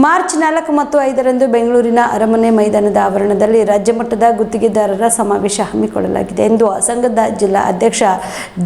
March ನಾಲ್ಕು ಮತ್ತು ಐದರಂದು ಬೆಂಗಳೂರಿನ ಅರಮನೆ ಮೈದಾನದ ಆವರಣದಲ್ಲಿ ರಾಜ್ಯ ಮಟ್ಟದ ಗುತ್ತಿಗೆದಾರರ ಸಮಾವೇಶ ಹಮ್ಮಿಕೊಳ್ಳಲಾಗಿದೆ ಎಂದು ಸಂಘದ ಜಿಲ್ಲಾ ಅಧ್ಯಕ್ಷ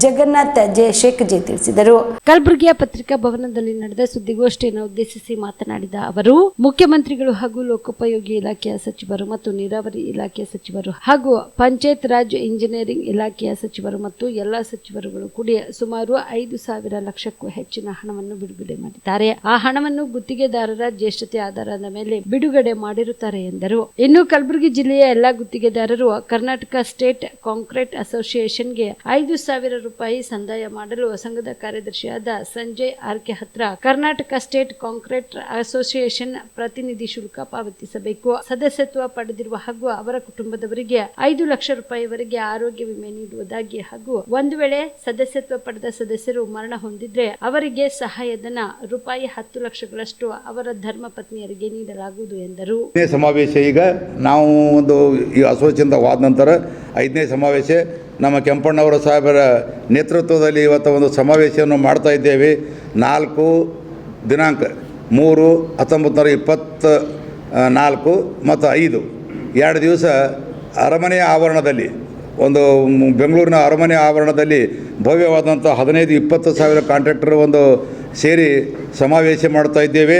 ಜಗನ್ನಾಥ್ ಜೆ ಜೆ ತಿಳಿಸಿದರು. ಕಲಬುರಗಿಯ ಪತ್ರಿಕಾ ಭವನದಲ್ಲಿ ನಡೆದ ಸುದ್ದಿಗೋಷ್ಠಿಯನ್ನು ಉದ್ದೇಶಿಸಿ ಮಾತನಾಡಿದ ಅವರು, ಮುಖ್ಯಮಂತ್ರಿಗಳು ಹಾಗೂ ಲೋಕೋಪಯೋಗಿ ಇಲಾಖೆಯ ಸಚಿವರು ಮತ್ತು ನೀರಾವರಿ ಇಲಾಖೆಯ ಸಚಿವರು ಹಾಗೂ ಪಂಚಾಯತ್ ರಾಜ್ ಇಂಜಿನಿಯರಿಂಗ್ ಇಲಾಖೆಯ ಸಚಿವರು ಮತ್ತು ಎಲ್ಲಾ ಸಚಿವರುಗಳು ಕೂಡಿ ಸುಮಾರು ಐದು ಸಾವಿರ ಲಕ್ಷಕ್ಕೂ ಹೆಚ್ಚಿನ ಹಣವನ್ನು ಬಿಡುಗಡೆ ಮಾಡಿದ್ದಾರೆ. ಆ ಹಣವನ್ನು ಗುತ್ತಿಗೆದಾರರ ಜ್ಯೇಷ್ಠತೆ ಆಧಾರದ ಮೇಲೆ ಬಿಡುಗಡೆ ಮಾಡಿರುತ್ತಾರೆ ಎಂದರು. ಇನ್ನು ಕಲಬುರಗಿ ಜಿಲ್ಲೆಯ ಎಲ್ಲಾ ಗುತ್ತಿಗೆದಾರರು ಕರ್ನಾಟಕ ಸ್ಟೇಟ್ ಕಾಂಕ್ರೀಟ್ ಅಸೋಸಿಯೇಷನ್ಗೆ ಐದು ಸಾವಿರ ರೂಪಾಯಿ ಸಂದಾಯ ಮಾಡಲು ಸಂಘದ ಕಾರ್ಯದರ್ಶಿಯಾದ ಸಂಜಯ್ ಆರ್ಕೆ ಹತ್ರ ಕರ್ನಾಟಕ ಸ್ಟೇಟ್ ಕಾಂಕ್ರೀಟ್ ಅಸೋಸಿಯೇಷನ್ ಪ್ರತಿನಿಧಿ ಶುಲ್ಕ ಪಾವತಿಸಬೇಕು. ಸದಸ್ಯತ್ವ ಪಡೆದಿರುವ ಹಾಗೂ ಅವರ ಕುಟುಂಬದವರಿಗೆ ಐದು ಲಕ್ಷ ರೂಪಾಯಿವರೆಗೆ ಆರೋಗ್ಯ ವಿಮೆ ನೀಡುವುದಾಗಿ ಹಾಗೂ ಒಂದು ವೇಳೆ ಸದಸ್ಯತ್ವ ಪಡೆದ ಸದಸ್ಯರು ಮರಣ ಹೊಂದಿದ್ರೆ ಅವರಿಗೆ ಸಹಾಯಧನ, ರೂಪಾಯಿ ಹತ್ತು ಲಕ್ಷಗಳಷ್ಟು ಅವರ ಧರ್ಮ ಪತ್ನಿಯರಿಗೆ ನೀಡಲಾಗುವುದು ಎಂದರು. ಸಮಾವೇಶ ಈಗ ನಾವು ಒಂದು ಈ ಹೋದ ನಂತರ ಐದನೇ ಸಮಾವೇಶ. ನಮ್ಮ ಕೆಂಪಣ್ಣವರ ಸಾಹೇಬರ ನೇತೃತ್ವದಲ್ಲಿ ಇವತ್ತು ಒಂದು ಸಮಾವೇಶವನ್ನು ಮಾಡ್ತಾ ಇದ್ದೇವೆ. ನಾಲ್ಕು ದಿನಾಂಕ ಮೂರು ಹತ್ತೊಂಬತ್ತು ನೂರ ಇಪ್ಪತ್ತ ನಾಲ್ಕು ಮತ್ತು ಐದು. ಎರಡು ದಿವಸ ಅರಮನೆಯ ಆವರಣದಲ್ಲಿ, ಒಂದು ಬೆಂಗಳೂರಿನ ಅರಮನೆ ಆವರಣದಲ್ಲಿ ಭವ್ಯವಾದಂಥ ಹದಿನೈದು ಇಪ್ಪತ್ತು ಸಾವಿರ ಕಾಂಟ್ರಾಕ್ಟರ್ ಒಂದು ಸೇರಿ ಸಮಾವೇಶ ಮಾಡ್ತಾ ಇದ್ದೇವೆ.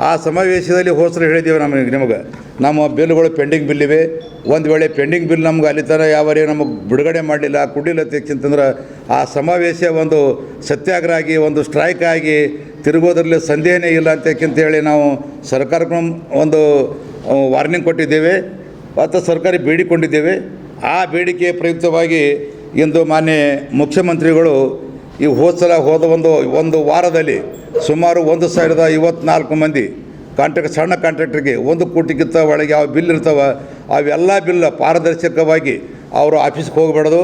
ಆ ಸಮಾವೇಶದಲ್ಲಿ ಹೋಸರು ಹೇಳಿದ್ದೇವೆ ನಮಗೆ, ನಿಮಗೆ. ನಮ್ಮ ಬಿಲ್ಗಳು ಪೆಂಡಿಂಗ್ ಬಿಲ್ ಇವೆ. ಒಂದು ವೇಳೆ ಪೆಂಡಿಂಗ್ ಬಿಲ್ ನಮ್ಗೆ ಅಲ್ಲಿ ಯಾವ ಯಾವರೇ ನಮಗೆ ಬಿಡುಗಡೆ ಮಾಡಲಿಲ್ಲ, ಕೊಡಲಿಲ್ಲ ಅಂತಂದ್ರೆ ಆ ಸಮಾವೇಶ ಒಂದು ಸತ್ಯಾಗ್ರಹ ಆಗಿ ಒಂದು ಸ್ಟ್ರೈಕ್ ಆಗಿ ತಿರುಗೋದ್ರಲ್ಲಿ ಸಂದೇಹನೇ ಇಲ್ಲ ಅಂತೇಳಿ ನಾವು ಸರ್ಕಾರಕ್ಕೂ ಒಂದು ವಾರ್ನಿಂಗ್ ಕೊಟ್ಟಿದ್ದೇವೆ. ಮತ್ತು ಸರ್ಕಾರಿ ಬೇಡಿಕೊಂಡಿದ್ದೇವೆ. ಆ ಬೇಡಿಕೆ ಪ್ರಯುಕ್ತವಾಗಿ ಇಂದು ಮಾನ್ಯ ಮುಖ್ಯಮಂತ್ರಿಗಳು ಈ ಹೋದ ಸಲ ಹೋದ ಒಂದು ಒಂದು ವಾರದಲ್ಲಿ ಸುಮಾರು ಒಂದು ಸಾವಿರದ ಐವತ್ನಾಲ್ಕು ಮಂದಿ ಕಾಂಟ್ರಾಕ್ಟ್, ಸಣ್ಣ ಕಾಂಟ್ರಾಕ್ಟ್ರಿಗೆ ಒಂದು ಕೋಟಿಗಿಂತ ಒಳಗೆ ಯಾವ ಬಿಲ್ ಇರ್ತಾವೆ, ಅವೆಲ್ಲ ಬಿಲ್ ಪಾರದರ್ಶಕವಾಗಿ ಅವರು ಆಫೀಸ್ಗೆ ಹೋಗ್ಬಾರ್ದು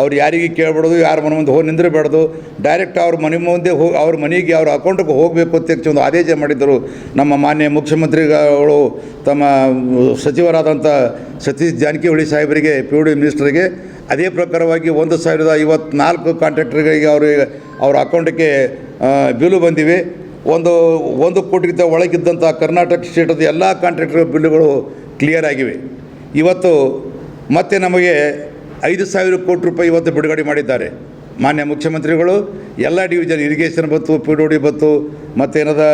ಅವ್ರು ಯಾರಿಗೆ ಕೇಳ್ಬಾರ್ದು ಯಾರ ಮನೆ ಮುಂದೆ ಹೋಗಿ ನಿಂದಿರಬಾರ್ದು ಡೈರೆಕ್ಟ್ ಅವ್ರ ಮನೆ ಮುಂದೆ ಹೋಗಿ, ಅವ್ರ ಮನೆಗೆ ಅವ್ರ ಅಕೌಂಟಿಗೆ ಹೋಗಬೇಕು ಅಂತ ಒಂದು ಆದೇಶ ಮಾಡಿದ್ದರು ನಮ್ಮ ಮಾನ್ಯ ಮುಖ್ಯಮಂತ್ರಿಗಳು, ತಮ್ಮ ಸಚಿವರಾದಂಥ ಸತೀಶ್ ಜಾರಕಿಹೊಳಿ ಸಾಹೇಬರಿಗೆ, ಪಿ ಡಿ ಮಿನಿಸ್ಟರ್ಗೆ. ಅದೇ ಪ್ರಕಾರವಾಗಿ ಒಂದು ಸಾವಿರದ ಐವತ್ನಾಲ್ಕು ಕಾಂಟ್ರಾಕ್ಟರ್ಗಳಿಗೆ ಅವರಿಗೆ ಅವ್ರ ಅಕೌಂಟಿಗೆ ಬಿಲ್ಲು ಬಂದಿವೆ. ಒಂದು ಒಂದು ಕೋಟಿಗಿಂತ ಒಳಗಿದ್ದಂಥ ಕರ್ನಾಟಕ ಸ್ಟೇಟದ ಎಲ್ಲ ಕಾಂಟ್ರಾಕ್ಟರ್ ಬಿಲ್ಲುಗಳು ಕ್ಲಿಯರ್ ಆಗಿವೆ. ಇವತ್ತು ಮತ್ತೆ ನಮಗೆ ಐದು ಸಾವಿರ ಕೋಟಿ ರೂಪಾಯಿ ಇವತ್ತು ಬಿಡುಗಡೆ ಮಾಡಿದ್ದಾರೆ. ಮಾನ್ಯ ಮುಖ್ಯಮಂತ್ರಿಗಳು, ಎಲ್ಲ ಡಿವಿಷನ್ ಇರಿಗೇಷನ್ ಬತ್ತು ಪಿ ಡಿ ಬತ್ತು ಮತ್ತೇನದ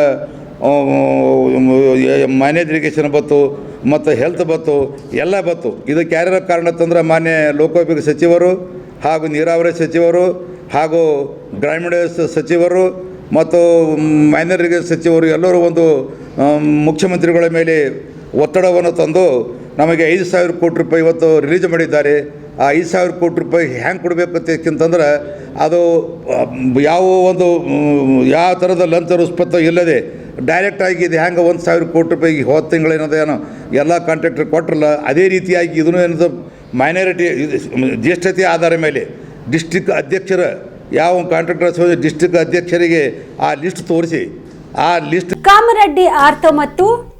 ಮ್ಯಾನೇಜ್ ಎಜುಕೇಷನ್ ಬತ್ತು ಮತ್ತು ಹೆಲ್ತ್ ಬತ್ತು ಎಲ್ಲ ಬತ್ತು ಇದಕ್ಕೆ ಯಾರ್ಯಾರ ಕಾರಣ ತಂದ್ರೆ ಮಾನ್ಯ ಲೋಕೋಪಯೋಗಿ ಸಚಿವರು ಹಾಗೂ ನೀರಾವರಿ ಸಚಿವರು ಹಾಗೂ ಗ್ರಾಮೀಣ ಸಚಿವರು ಮತ್ತು ಮೈನರಿಗೆ ಸಚಿವರು ಎಲ್ಲರೂ ಒಂದು ಮುಖ್ಯಮಂತ್ರಿಗಳ ಮೇಲೆ ಒತ್ತಡವನ್ನು ತಂದು ನಮಗೆ ಐದು ಸಾವಿರ ಕೋಟಿ ರೂಪಾಯಿ ಇವತ್ತು ರಿಲೀಸ್ ಮಾಡಿದ್ದಾರೆ. ಆ ಐದು ಸಾವಿರ ಕೋಟಿ ರೂಪಾಯಿ ಹ್ಯಾಂಗೆ ಕೊಡಬೇಕು ಅಂತಂದ್ರೆ ಅದು ಯಾವ ಒಂದು ಯಾವ ಥರದ ಲಂಚ ರುಸ್ಪತ್ತ ಇಲ್ಲದೆ ಡೈರೆಕ್ಟಾಗಿ ಇದು ಹೆಂಗೆ ಒಂದು ಸಾವಿರ ಕೋಟಿ ರೂಪಾಯಿಗೆ ಹೋದ ತಿಂಗಳೇನದ ಏನೋ, ಎಲ್ಲ ಕಾಂಟ್ರಾಕ್ಟರ್ ಕೊಟ್ಟರಲ್ಲ ಅದೇ ರೀತಿಯಾಗಿ ಇದನ್ನು ಏನದು ಮೈನಾರಿಟಿ ಜ್ಯೇಷ್ಠತೆ ಆಧಾರ ಮೇಲೆ ಡಿಸ್ಟಿಕ್ ಅಧ್ಯಕ್ಷರ, ಯಾವ ಕಾಂಟ್ರಾಕ್ಟರ್ ಡಿಸ್ಟಿಕ್ ಅಧ್ಯಕ್ಷರಿಗೆ ಆ ಲಿಸ್ಟ್ ತೋರಿಸಿ, ಆ ಲಿಸ್ಟ್ ಕಾಮರೆಡ್ಡಿ ಆರ್ತೋ ಮತ್ತು